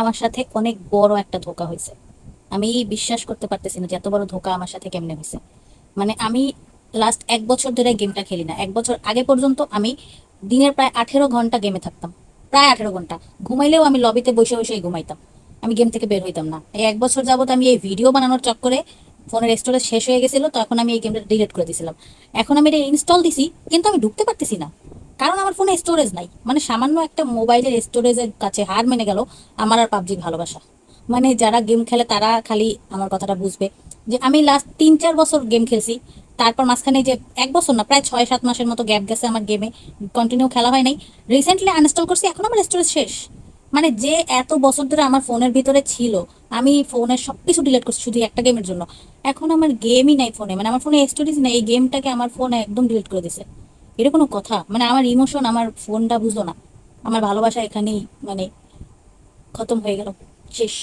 আমার সাথে অনেক বড় একটা ধোকা হয়েছে। আমি বিশ্বাস করতে পারতেছি না যে এত বড় ধোকা আমার সাথে কেমনে হয়েছে। মানে আমি লাস্ট এক বছর ধরে গেমটা খেলি না। এক বছর আগে পর্যন্ত আমি দিনের প্রায় আঠেরো ঘণ্টা গেমে থাকতাম। প্রায় আঠেরো ঘণ্টা। ঘুমাইলেও আমি লবিতে বসে বসেই ঘুমাইতাম। আমি গেম থেকে বের হইতাম না। এই এক বছর যাবত আমি এই ভিডিও বানানোর চক্করে ফোনের স্টোরেজ শেষ হয়ে গেছিল, তখন আমি এই গেমটা ডিলিট করে দিয়েছিলাম এখন আমি এটা ইনস্টল দিছি, কিন্তু আমি ঢুকতে পারতেছি না। কারণ আমার ফোনে স্টোরেজ নাই। মানে সামান্য একটা মোবাইলের স্টোরেজের কাছে হার মেনে গেল আমার আর পাবজি ভালোবাসা। মানে যারা গেম খেলে তারা খালি আমার কথাটা বুঝবে। যে আমি লাস্ট তিন চার বছর গেম খেলছি, তারপর মাঝখানে যে এক বছর না, প্রায় ছয় সাত মাসের মতো গ্যাপ গেছে আমার গেমে কন্টিনিউ খেলা হয় নাই। রিসেন্টলি আনইনস্টল করছি, এখন আমার স্টোরেজ শেষ। মানে যে এত বছর ধরে আমার ফোনের ভিতরে ছিল, আমি ফোনের সব কিছু ডিলিট করছি শুধু একটা গেমের জন্য। এখন আমার গেমই নাই ফোনে মানে আমার ফোনে স্টোরেজ নেই, এই গেমটাকে আমার ফোন একদম ডিলিট করে দিছে। এটা কোনো কথা। মানে আমার ইমোশন আমার ফোনটা বুঝলো না। আমার ভালোবাসা এখানেই মানে খতম হয়ে গেল। শেষ।